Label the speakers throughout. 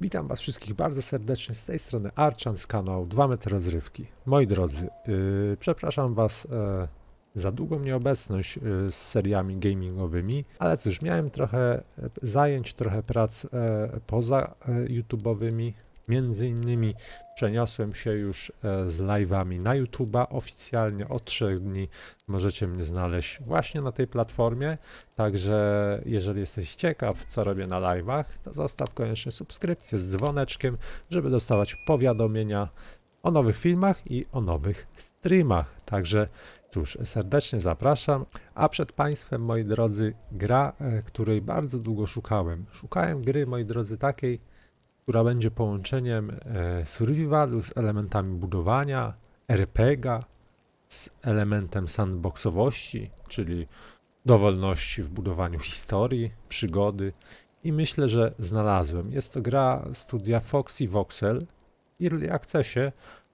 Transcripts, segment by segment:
Speaker 1: Witam Was wszystkich bardzo serdecznie z tej strony Archan z kanału 2 metry rozrywki. Moi drodzy, yy, przepraszam Was e, za długą nieobecność yy, z seriami gamingowymi, ale cóż, miałem trochę e, zajęć, trochę prac e, poza e, YouTube'owymi. Między innymi przeniosłem się już e, z live'ami na YouTube'a oficjalnie od 3 dni. Możecie mnie znaleźć właśnie na tej platformie. Także jeżeli jesteś ciekaw, co robię na live'ach, to zostaw koniecznie subskrypcję z dzwoneczkiem, żeby dostawać powiadomienia o nowych filmach i o nowych streamach. Także cóż, serdecznie zapraszam. A przed Państwem, moi drodzy, gra, e, której bardzo długo szukałem. Szukałem gry, moi drodzy, takiej, która będzie połączeniem e, survivalu z elementami budowania, RPGa, z elementem sandboxowości, czyli dowolności w budowaniu historii, przygody i myślę, że znalazłem. Jest to gra studia Fox i Voxel, Early Accessie,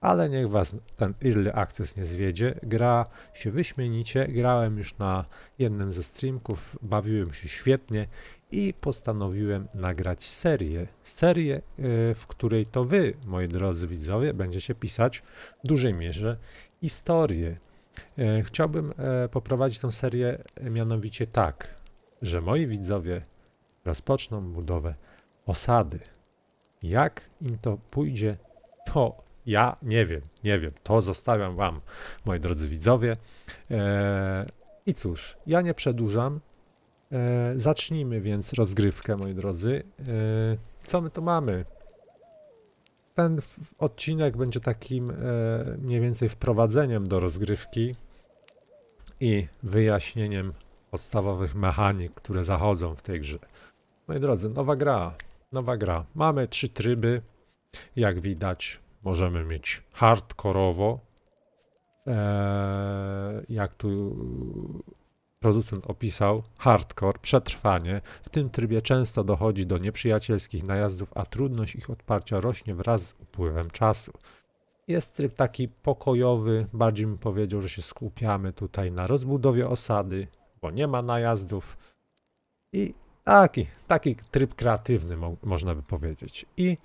Speaker 1: ale niech was ten Early Access nie zwiedzie. Gra się wyśmienicie, grałem już na jednym ze streamków, bawiłem się świetnie i postanowiłem nagrać serię. Serię, y, w której to wy, moi drodzy widzowie, będziecie pisać w dużej mierze historię. E, Chciałbym e, poprowadzić tę serię e, mianowicie tak, że moi widzowie rozpoczną budowę osady. Jak im to pójdzie, to ja nie wiem, nie wiem. To zostawiam Wam, moi drodzy widzowie. E, I cóż, ja nie przedłużam. E, zacznijmy więc rozgrywkę, moi drodzy. E, co my tu mamy? Ten odcinek będzie takim e, mniej więcej wprowadzeniem do rozgrywki i wyjaśnieniem podstawowych mechanik, które zachodzą w tej grze. Moi drodzy, nowa gra, nowa gra. Mamy trzy tryby, jak widać. Możemy mieć hardkorowo, eee, jak tu producent opisał, hardcore, przetrwanie. W tym trybie często dochodzi do nieprzyjacielskich najazdów, a trudność ich odparcia rośnie wraz z upływem czasu. Jest tryb taki pokojowy, bardziej bym powiedział, że się skupiamy tutaj na rozbudowie osady, bo nie ma najazdów. I taki, taki tryb kreatywny, mo można by powiedzieć. I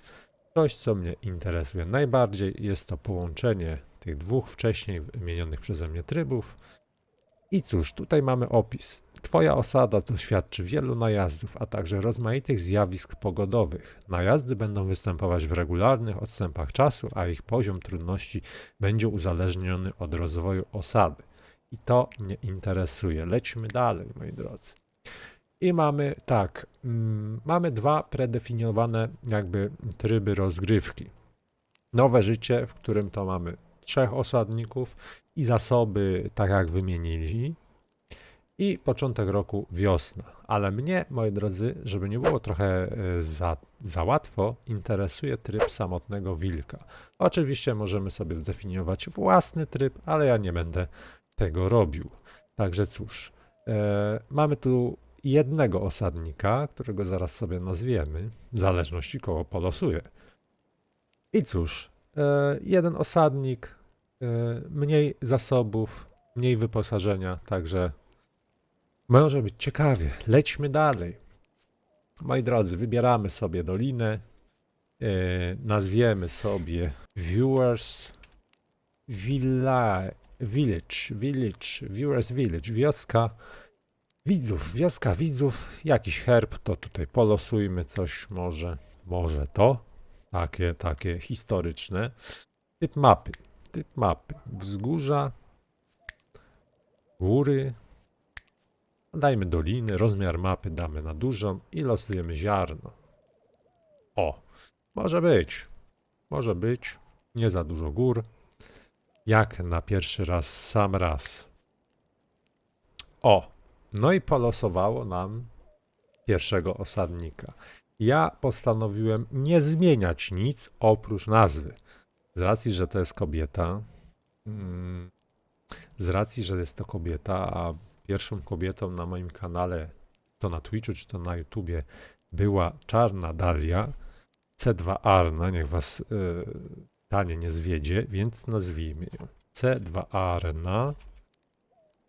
Speaker 1: coś, co mnie interesuje najbardziej, jest to połączenie tych dwóch wcześniej wymienionych przeze mnie trybów. I cóż, tutaj mamy opis. Twoja osada doświadczy wielu najazdów, a także rozmaitych zjawisk pogodowych. Najazdy będą występować w regularnych odstępach czasu, a ich poziom trudności będzie uzależniony od rozwoju osady. I to mnie interesuje. Lećmy dalej, moi drodzy. I mamy tak, mm, mamy dwa predefiniowane jakby tryby rozgrywki. Nowe życie, w którym to mamy trzech osadników i zasoby, tak jak wymienili. I początek roku wiosna. Ale mnie, moi drodzy, żeby nie było trochę e, za, za łatwo, interesuje tryb samotnego wilka. Oczywiście możemy sobie zdefiniować własny tryb, ale ja nie będę tego robił. Także cóż, e, mamy tu jednego osadnika, którego zaraz sobie nazwiemy, w zależności koło polosuje. I cóż, e, jeden osadnik, mniej zasobów, mniej wyposażenia, także może być ciekawie. Lećmy dalej. Moi drodzy, wybieramy sobie dolinę, e, nazwiemy sobie Viewers Villa, Village, Village, Viewers Village, wioska widzów, wioska widzów, jakiś herb, to tutaj polosujmy coś może, może to, takie, takie historyczne. Typ mapy, typ mapy, wzgórza, góry, dajmy doliny, rozmiar mapy damy na dużą i losujemy ziarno. O, może być, może być, nie za dużo gór, jak na pierwszy raz w sam raz. O, no i polosowało nam pierwszego osadnika. Ja postanowiłem nie zmieniać nic oprócz nazwy. Z racji, że to jest kobieta, mm, z racji, że jest to kobieta, a pierwszą kobietą na moim kanale, to na Twitchu czy to na YouTubie, była Czarna Dalia, C2 Arna, niech was y, tanie nie zwiedzie, więc nazwijmy ją C2 Arna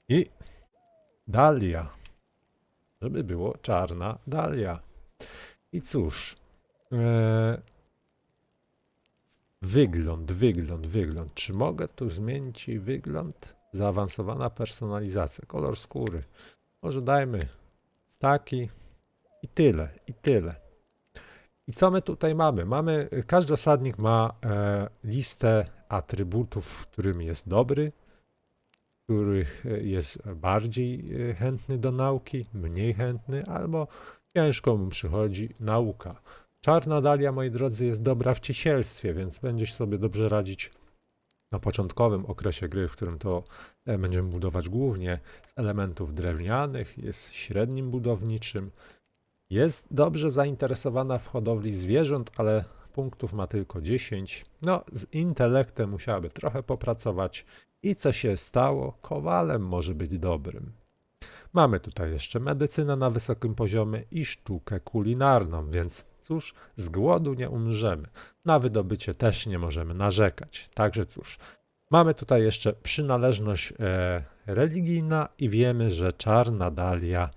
Speaker 1: i Dalia. Żeby było czarna Dalia. I cóż, E, wygląd, wygląd, wygląd. Czy mogę tu zmienić wygląd? Zaawansowana personalizacja, kolor skóry. Może dajmy taki i tyle, i tyle. I co my tutaj mamy? Mamy, każdy osadnik ma e, listę atrybutów, którymi jest dobry, których e, jest bardziej e, chętny do nauki, mniej chętny, albo ciężko mu przychodzi nauka. Czarna dalia, moi drodzy, jest dobra w ciesielstwie, więc będzie sobie dobrze radzić na początkowym okresie gry, w którym to e, będziemy budować głównie z elementów drewnianych, jest średnim budowniczym, jest dobrze zainteresowana w hodowli zwierząt, ale punktów ma tylko 10. No, z intelektem musiałaby trochę popracować. I co się stało? Kowalem może być dobrym. Mamy tutaj jeszcze medycynę na wysokim poziomie i sztukę kulinarną, więc cóż, z głodu nie umrzemy. Na wydobycie też nie możemy narzekać. Także cóż, mamy tutaj jeszcze przynależność e, religijna i wiemy, że czarna dalia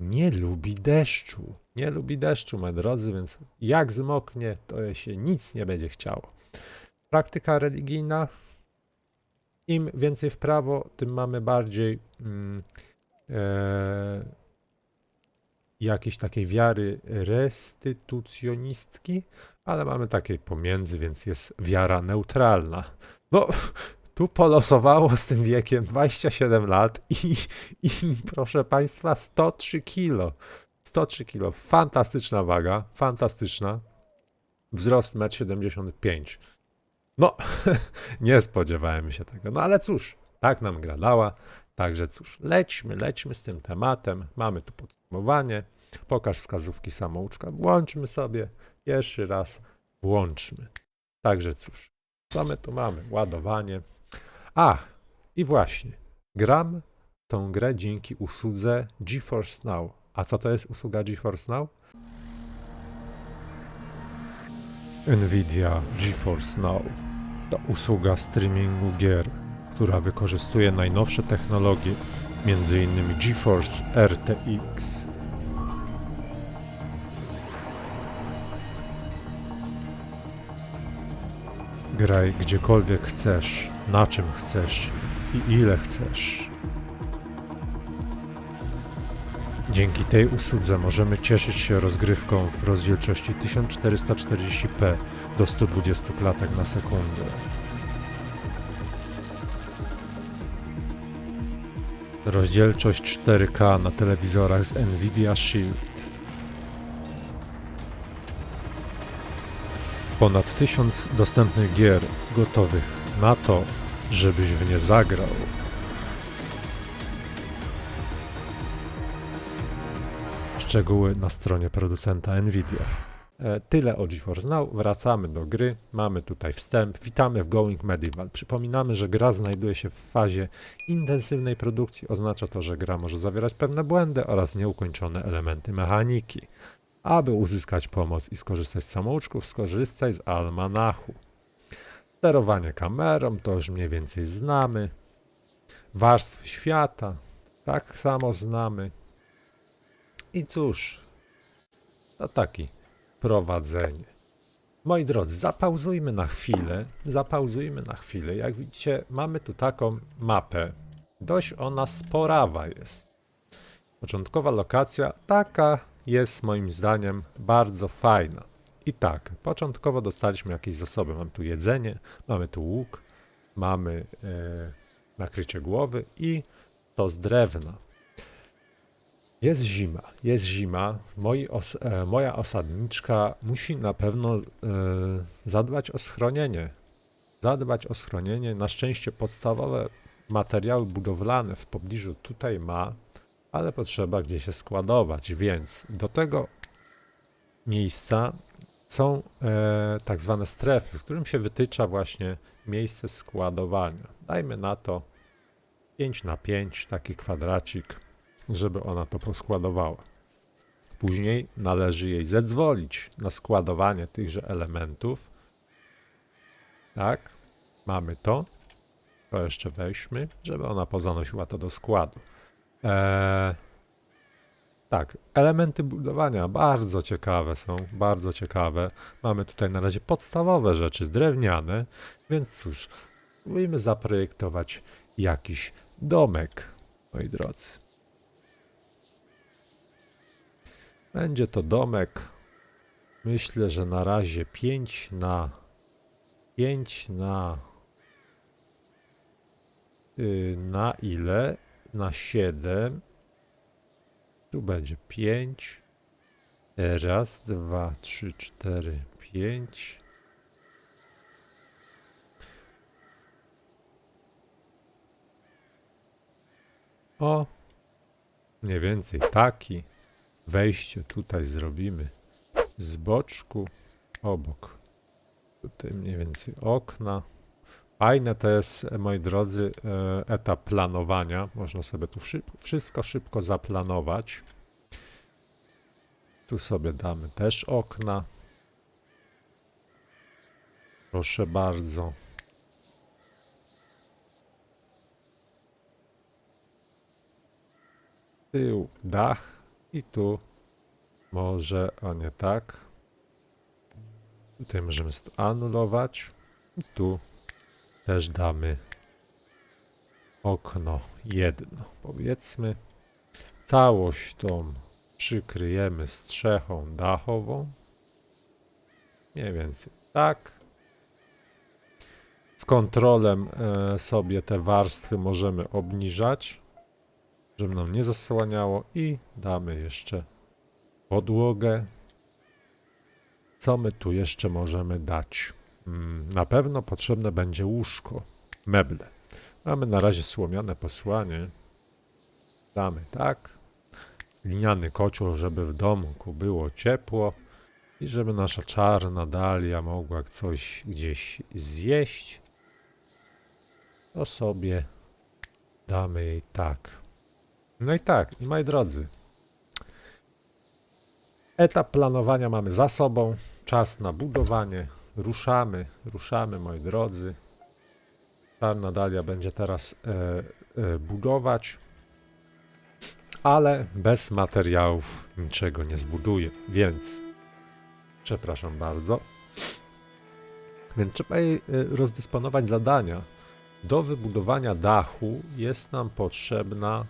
Speaker 1: nie lubi deszczu. Nie lubi deszczu, moi drodzy, więc jak zmoknie, to się nic nie będzie chciało. Praktyka religijna. Im więcej w prawo, tym mamy bardziej mm, e, jakiejś takiej wiary restytucjonistki, ale mamy takiej pomiędzy, więc jest wiara neutralna. No, tu polosowało z tym wiekiem 27 lat i, i proszę Państwa 103 kilo. 103 kilo. Fantastyczna waga, fantastyczna. Wzrost 1,75 m. No, nie spodziewałem się tego. No ale cóż, tak nam gra dała. Także cóż, lećmy, lećmy z tym tematem. Mamy tu podsumowanie. Pokaż wskazówki samouczka. Włączmy sobie. Jeszcze raz włączmy. Także cóż, co my tu mamy? Ładowanie. Ach, i właśnie, gram tą grę dzięki usłudze GeForce Now. A co to jest usługa GeForce Now? Nvidia GeForce Now to usługa streamingu gier, która wykorzystuje najnowsze technologie, m.in. GeForce RTX. Graj gdziekolwiek chcesz, na czym chcesz i ile chcesz. Dzięki tej usłudze możemy cieszyć się rozgrywką w rozdzielczości 1440p do 120 klatek na sekundę. Rozdzielczość 4K na telewizorach z Nvidia Shield. Ponad tysiąc dostępnych gier gotowych na to, żebyś w nie zagrał. Szczegóły na stronie producenta Nvidia. E, Tyle o GeForce Now. Wracamy do gry. Mamy tutaj wstęp. Witamy w Going Medieval. Przypominamy, że gra znajduje się w fazie intensywnej produkcji. Oznacza to, że gra może zawierać pewne błędy oraz nieukończone elementy mechaniki. Aby uzyskać pomoc i skorzystać z samouczków, skorzystaj z almanachu. Sterowanie kamerą to już mniej więcej znamy. Warstwy świata tak samo znamy. I cóż, to taki prowadzenie. Moi drodzy, zapauzujmy na chwilę. Zapauzujmy na chwilę. Jak widzicie, mamy tu taką mapę. Dość ona sporawa jest. Początkowa lokacja taka jest moim zdaniem bardzo fajna. I tak, początkowo dostaliśmy jakieś zasoby. Mamy tu jedzenie, mamy tu łuk, mamy e, nakrycie głowy i to z drewna. Jest zima, jest zima. Moi os e, moja osadniczka musi na pewno e, zadbać o schronienie. Zadbać o schronienie. Na szczęście podstawowe materiały budowlane w pobliżu tutaj ma, ale potrzeba gdzieś się składować, więc do tego miejsca są e, tak zwane strefy, w którym się wytycza właśnie miejsce składowania. Dajmy na to 5 na 5 taki kwadracik, żeby ona to poskładowała. Później należy jej zezwolić na składowanie tychże elementów. Tak, mamy to. To jeszcze weźmy, żeby ona pozanosiła to do składu. Eee, Tak, elementy budowania bardzo ciekawe są, bardzo ciekawe. Mamy tutaj na razie podstawowe rzeczy drewniane, więc cóż, spróbujmy zaprojektować jakiś domek, moi drodzy. Będzie to domek, myślę, że na razie 5 na 5 na y, na ile? Na 7 tu będzie 5. Raz, dwa, trzy, cztery, pięć. O, mniej więcej taki. Wejście tutaj zrobimy z boczku, obok. Tutaj mniej więcej okna. Fajne to jest, moi drodzy, e, etap planowania. Można sobie tu szyb wszystko szybko zaplanować. Tu sobie damy też okna. Proszę bardzo. Tył, dach i tu może, o nie tak. Tutaj możemy anulować. I tu też damy okno jedno, powiedzmy. Całość tą przykryjemy strzechą dachową. Mniej więcej tak. Z kontrolem e, sobie te warstwy możemy obniżać, żeby nam nie zasłaniało i damy jeszcze podłogę. Co my tu jeszcze możemy dać? Mm, Na pewno potrzebne będzie łóżko, meble. Mamy na razie słomiane posłanie. Damy tak. Liniany kocioł, żeby w domku było ciepło i żeby nasza czarna dalia mogła coś gdzieś zjeść. To sobie damy jej tak. No i tak, i moi drodzy. Etap planowania mamy za sobą. Czas na budowanie. Ruszamy, ruszamy, moi drodzy. Czarna Dalia będzie teraz e, e, budować, ale bez materiałów niczego nie zbuduje, więc przepraszam bardzo. Więc trzeba jej e, rozdysponować zadania. Do wybudowania dachu jest nam potrzebna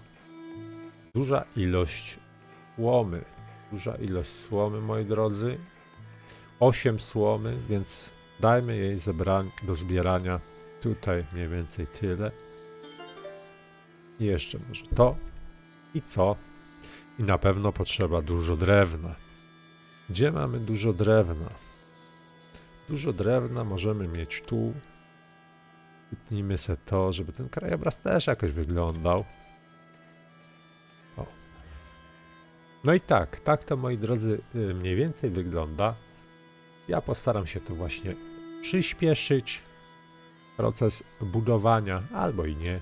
Speaker 1: duża ilość słomy. Duża ilość słomy, moi drodzy. 8 słomy, więc dajmy jej do zbierania tutaj mniej więcej tyle. I jeszcze może to. I co? I na pewno potrzeba dużo drewna. Gdzie mamy dużo drewna? Dużo drewna możemy mieć tu. Wytnijmy se to, żeby ten krajobraz też jakoś wyglądał. No i tak, tak to moi drodzy y, mniej więcej wygląda. Ja postaram się to właśnie przyspieszyć proces budowania, albo i nie.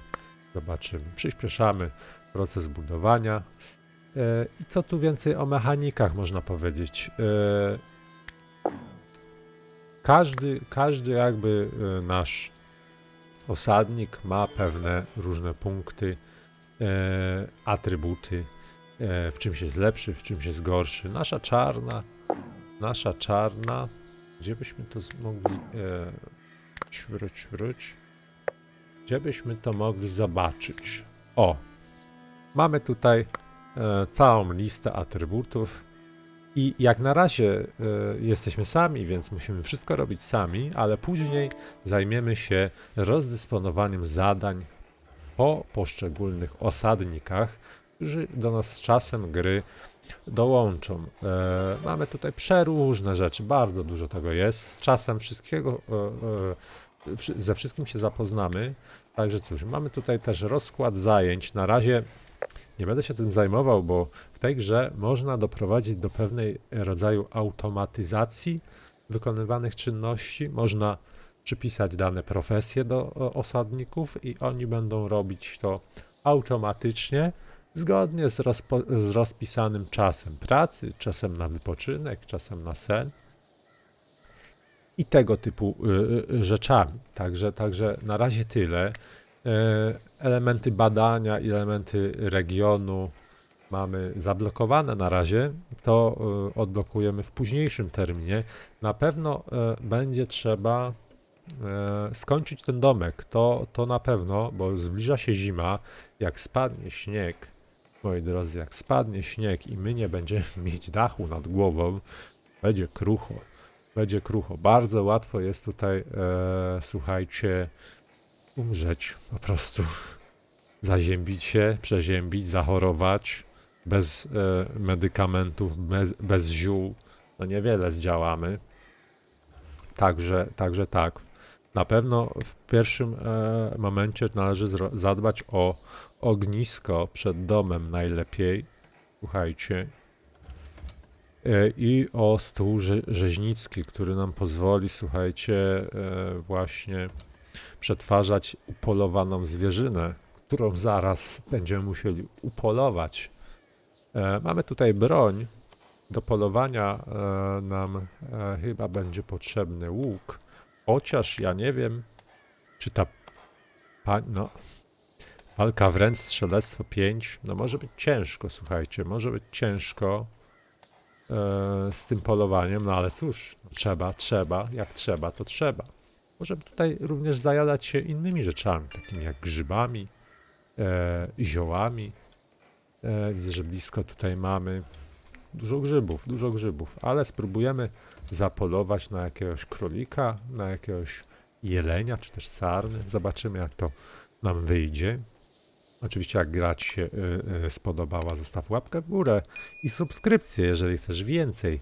Speaker 1: Zobaczymy. Przyspieszamy proces budowania. E, I co tu więcej o mechanikach można powiedzieć? E, Każdy, każdy jakby nasz osadnik ma pewne różne punkty, atrybuty, w czymś jest lepszy, w czymś jest gorszy. Nasza czarna, nasza czarna, gdzie byśmy to mogli, e, wróć, wróć, gdzie byśmy to mogli zobaczyć? O, mamy tutaj e, całą listę atrybutów i jak na razie e, jesteśmy sami, więc musimy wszystko robić sami, ale później zajmiemy się rozdysponowaniem zadań po poszczególnych osadnikach, którzy do nas z czasem gry dołączą. E, mamy tutaj przeróżne rzeczy, bardzo dużo tego jest. Z czasem wszystkiego, e, e, ze wszystkim się zapoznamy. Także cóż, mamy tutaj też rozkład zajęć. Na razie nie będę się tym zajmował, bo w tej grze można doprowadzić do pewnej rodzaju automatyzacji wykonywanych czynności. Można przypisać dane profesje do osadników i oni będą robić to automatycznie, zgodnie z, z rozpisanym czasem pracy, czasem na wypoczynek, czasem na sen i tego typu y, y, rzeczami. Także, także na razie tyle. Elementy badania i elementy regionu mamy zablokowane na razie, to odblokujemy w późniejszym terminie. Na pewno będzie trzeba skończyć ten domek. To, to na pewno, bo zbliża się zima. Jak spadnie śnieg, moi drodzy, jak spadnie śnieg i my nie będziemy mieć dachu nad głową, będzie krucho. Będzie krucho. Bardzo łatwo jest tutaj, e, słuchajcie, umrzeć po prostu. Zaziębić się, przeziębić, zachorować bez e, medykamentów, bez, bez ziół. No niewiele zdziałamy. Także, także tak. Na pewno w pierwszym e, momencie należy zadbać o ognisko przed domem najlepiej. Słuchajcie. E, I o stół rze- rzeźnicki, który nam pozwoli, słuchajcie, e, właśnie przetwarzać upolowaną zwierzynę, którą zaraz będziemy musieli upolować. E, mamy tutaj broń. Do polowania e, nam e, chyba będzie potrzebny łuk. Chociaż ja nie wiem, czy ta pa, no, walka wręcz, strzelectwo 5, no może być ciężko, słuchajcie, może być ciężko e, z tym polowaniem, no ale cóż, no, trzeba, trzeba, jak trzeba, to trzeba. Możemy tutaj również zajadać się innymi rzeczami, takimi jak grzybami, e, ziołami. E, widzę, że blisko tutaj mamy dużo grzybów, dużo grzybów, ale spróbujemy zapolować na jakiegoś królika, na jakiegoś jelenia, czy też sarny. Zobaczymy, jak to nam wyjdzie. Oczywiście, jak grać się y, y, spodobała, zostaw łapkę w górę i subskrypcję, jeżeli chcesz więcej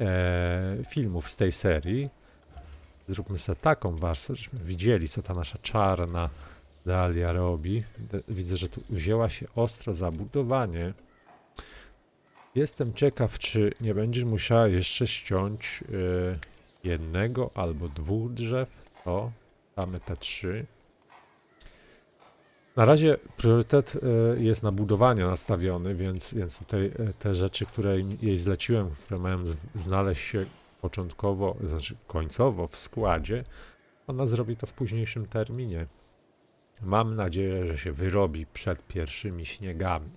Speaker 1: e, filmów z tej serii. Zróbmy sobie taką warstwę, żebyśmy widzieli, co ta nasza czarna Dalia robi. Widzę, że tu wzięła się ostro zabudowanie. Jestem ciekaw, czy nie będziesz musiała jeszcze ściąć y, jednego albo dwóch drzew. To mamy te trzy. Na razie priorytet y, jest na budowanie nastawiony, więc, więc tutaj y, te rzeczy, które jej zleciłem, które z- znaleźć się początkowo, znaczy końcowo w składzie, ona zrobi to w późniejszym terminie. Mam nadzieję, że się wyrobi przed pierwszymi śniegami.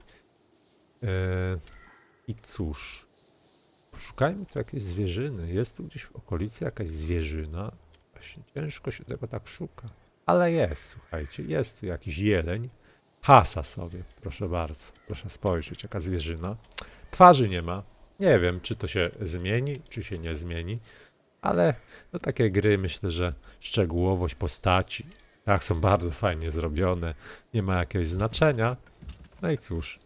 Speaker 1: E, I cóż, szukajmy tu jakiejś zwierzyny. Jest tu gdzieś w okolicy jakaś zwierzyna. Właśnie ciężko się tego tak szuka. Ale jest, słuchajcie, jest tu jakiś jeleń. Hasa sobie, proszę bardzo. Proszę spojrzeć, jaka zwierzyna. Twarzy nie ma. Nie wiem, czy to się zmieni, czy się nie zmieni. Ale no takie gry myślę, że szczegółowość postaci, tak, są bardzo fajnie zrobione, nie ma jakiegoś znaczenia. No i cóż,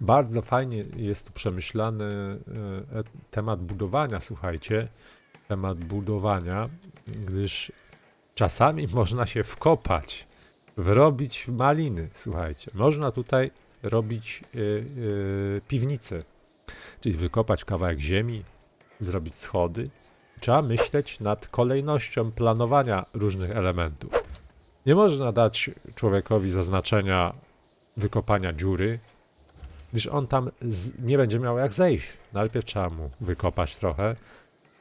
Speaker 1: bardzo fajnie jest tu przemyślany e, temat budowania, słuchajcie, temat budowania, gdyż czasami można się wkopać, wrobić maliny, słuchajcie. Można tutaj robić e, e, piwnicę, czyli wykopać kawałek ziemi, zrobić schody. Trzeba myśleć nad kolejnością planowania różnych elementów. Nie można dać człowiekowi zaznaczenia wykopania dziury, gdyż on tam nie będzie miał jak zejść. Najpierw trzeba mu wykopać trochę,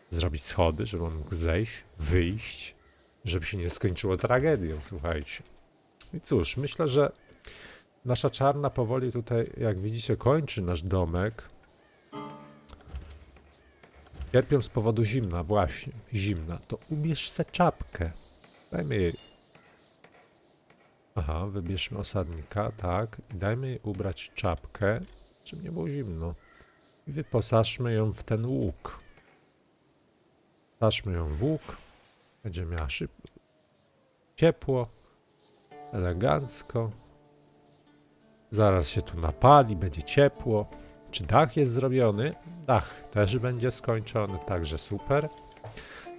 Speaker 1: zrobić schody, żeby on mógł zejść, wyjść, żeby się nie skończyło tragedią, słuchajcie. I cóż, myślę, że nasza czarna powoli tutaj, jak widzicie, kończy nasz domek. Cierpią z powodu zimna, właśnie, zimna. To ubierz se czapkę. Dajmy jej Aha, wybierzmy osadnika, tak. I dajmy jej ubrać czapkę, żeby nie było zimno. I wyposażmy ją w ten łuk. Wyposażmy ją w łuk. Będzie miała szybko. Ciepło. Elegancko. Zaraz się tu napali, będzie ciepło. Czy dach jest zrobiony? Dach też będzie skończony, także super.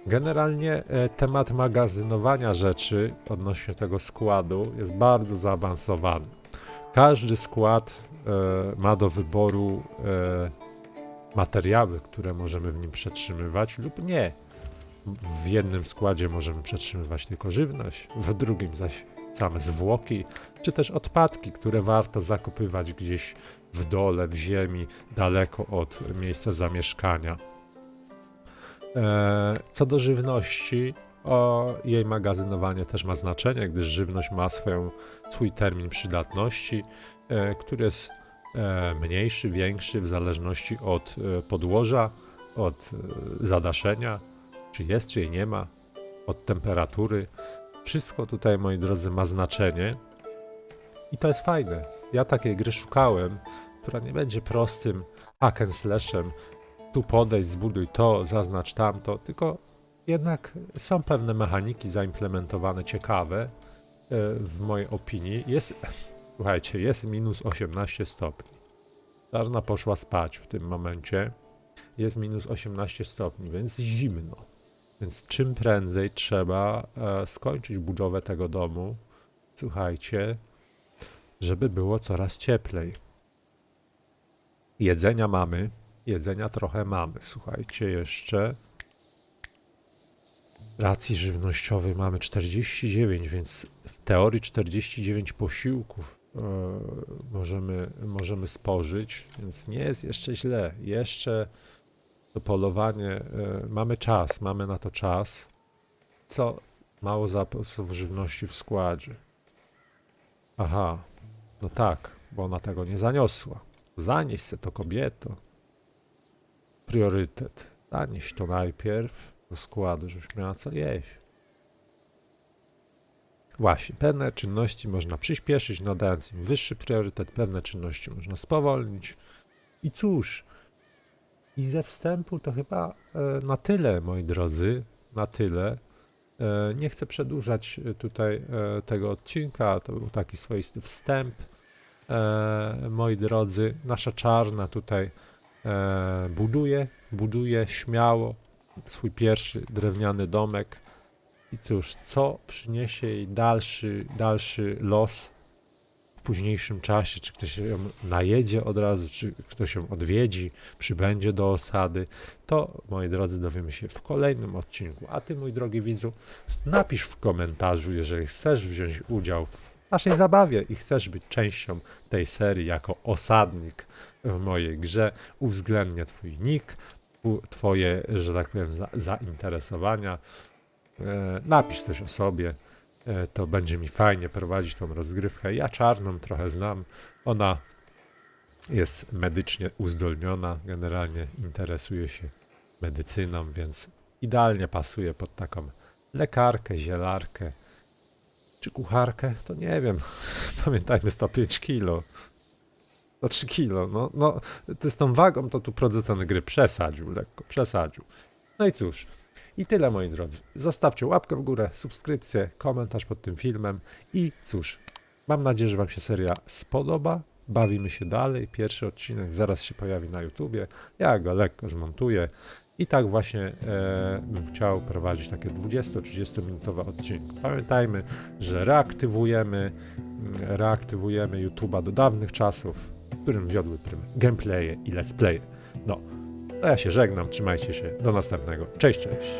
Speaker 1: Generalnie e, temat magazynowania rzeczy odnośnie tego składu jest bardzo zaawansowany. Każdy skład e, ma do wyboru e, materiały, które możemy w nim przetrzymywać lub nie. W jednym składzie możemy przetrzymywać tylko żywność, w drugim zaś same zwłoki, czy też odpadki, które warto zakopywać gdzieś w dole, w ziemi, daleko od miejsca zamieszkania. E, Co do żywności, o, jej magazynowanie też ma znaczenie, gdyż żywność ma swoją, swój termin przydatności, e, który jest e, mniejszy, większy, w zależności od podłoża, od zadaszenia, czy jest, czy jej nie ma, od temperatury. Wszystko tutaj, moi drodzy, ma znaczenie i to jest fajne. Ja takiej gry szukałem, która nie będzie prostym hack and slashem, tu podejść, zbuduj to, zaznacz tamto, tylko jednak są pewne mechaniki zaimplementowane ciekawe, e, w mojej opinii. Jest, słuchajcie, jest minus 18 stopni. Czarna poszła spać w tym momencie. Jest minus 18 stopni, więc zimno. Więc czym prędzej trzeba e, skończyć budowę tego domu. Słuchajcie, żeby było coraz cieplej. Jedzenia mamy. Jedzenia trochę mamy. Słuchajcie, jeszcze. Racji żywnościowej mamy 49, więc w teorii 49 posiłków e, możemy, możemy spożyć, więc nie jest jeszcze źle. Jeszcze to polowanie, e, mamy czas, mamy na to czas. Co? Mało zapasów żywności w składzie. Aha, no tak, bo ona tego nie zaniosła. Zanieś se to kobieto. Priorytet. Zanieś to najpierw do składu, żebyś miała co jeść. Właśnie, pewne czynności można przyspieszyć, nadając im wyższy priorytet, pewne czynności można spowolnić. I cóż, i ze wstępu to chyba e, na tyle, moi drodzy, na tyle. E, nie chcę przedłużać e, tutaj tego odcinka, to był taki swoisty wstęp. Moi drodzy, nasza czarna tutaj e, buduje, buduje śmiało swój pierwszy drewniany domek. I cóż, co przyniesie jej dalszy, dalszy los w późniejszym czasie? Czy ktoś ją najedzie od razu, czy ktoś ją odwiedzi, przybędzie do osady? To, moi drodzy, dowiemy się w kolejnym odcinku. A ty, mój drogi widzu, napisz w komentarzu, jeżeli chcesz wziąć udział w naszej zabawie i chcesz być częścią tej serii jako osadnik w mojej grze, uwzględnię twój nick, twoje, że tak powiem, za, zainteresowania. E, napisz coś o sobie. E, to będzie mi fajnie prowadzić tą rozgrywkę. Ja czarną trochę znam. Ona jest medycznie uzdolniona, generalnie interesuje się medycyną, więc idealnie pasuje pod taką lekarkę, zielarkę czy kucharkę, to nie wiem. Pamiętajmy 105 kilo. To 3 kilo. No, no, to z tą wagą to tu producent gry przesadził lekko, przesadził. No i cóż, i tyle moi drodzy. Zostawcie łapkę w górę, subskrypcję, komentarz pod tym filmem i cóż, mam nadzieję, że Wam się seria spodoba. Bawimy się dalej. Pierwszy odcinek zaraz się pojawi na YouTubie. Ja go lekko zmontuję. I tak właśnie e, bym chciał prowadzić takie 20-30 minutowe odcinki. Pamiętajmy, że reaktywujemy, mm, reaktywujemy YouTube'a do dawnych czasów, którym wiodły prym gameplaye i let's play. No, to ja się żegnam, trzymajcie się, do następnego. Cześć, cześć.